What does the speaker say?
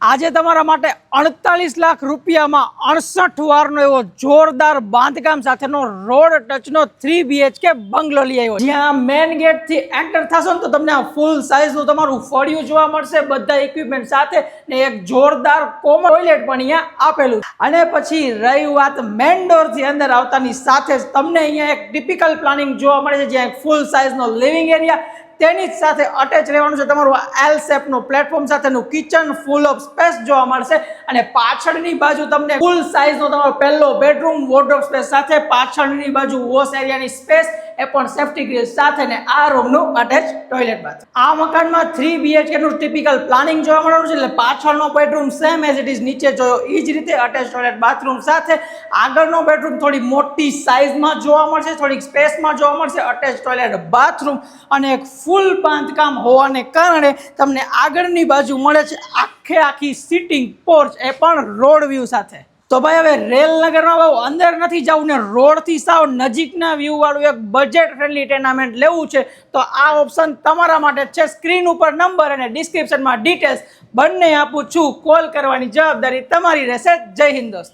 આજે તમારા માટે અડતાલીસ લાખ રૂપિયામાં અડસઠ વારનો એવો જોરદાર બાંધકામ સાથેનો રોડ ટચનો થ્રી બીએચકે બંગલો લઈ આવ્યો જ્યાં મેન ગેટથી એન્ટર થશો ને તો તમને આ ફૂલ સાઇઝનું તમારું ફળિયું જોવા મળશે, બધા ઇક્વિપમેન્ટ સાથે ને એક જોરદાર કોમન ટોયલેટ પણ અહીંયા આપેલું અને પછી રહી વાત મેન ડોરથી અંદર આવતાની સાથે જ તમને અહીંયા એક ટિપિકલ પ્લાનિંગ જોવા મળે છે, જ્યાં એક ફૂલ સાઇઝનો લિવિંગ એરિયા તેની જ સાથે અટેચ રહેવાનું છે તમારું એલ શેપનું પ્લેટફોર્મ સાથેનું કિચન ફૂલ ઓફ સ્પેસ જોવા મળશે. અને પાછળની બાજુ તમને ફૂલ સાઇઝનો તમારો પહેલો બેડરૂમ વોર્ડરોબ સ્પેસ સાથે પાછળની બાજુ વોશ એરિયાની સ્પેસ એ પણ સેફ્ટી ગ્રીલ સાથે ને આ રૂમનું અટેચ ટોયલેટ બાથ આ મકાનમાં થ્રી બીએચકે નું ટિપિકલ પ્લાનિંગ જોવા મળવાનું છે, એટલે પાછળનો bedroom same as it is નીચે જોયો એ જ રીતે અટેચ ટોયલેટ બાથરૂમ સાથે. આગળનો બેડરૂમ થોડી મોટી સાઇઝમાં જોવા મળશે, થોડીક સ્પેસમાં જોવા મળશે અટેચ ટોયલેટ બાથરૂમ અને એક ફૂલ બાંધકામ હોવાને કારણે તમને આગળની બાજુ મળે છે આખે આખી સિટિંગ પોર્ચ એ પણ રોડ વ્યૂ સાથે. તો ભાઈ હવે રેલનગરમાં બહુ અંદર નથી જવું ને રોડથી સાવ નજીકના વ્યૂવાળું એક બજેટ ફ્રેન્ડલી ટેનામેન્ટ લેવું છે, તો આ ઓપ્શન તમારા માટે છે. સ્ક્રીન ઉપર નંબર અને ડિસ્ક્રિપ્શનમાં ડિટેલ્સ બંને આપું છું. કોલ કરવાની જવાબદારી તમારી રહેશે. જય હિન્દ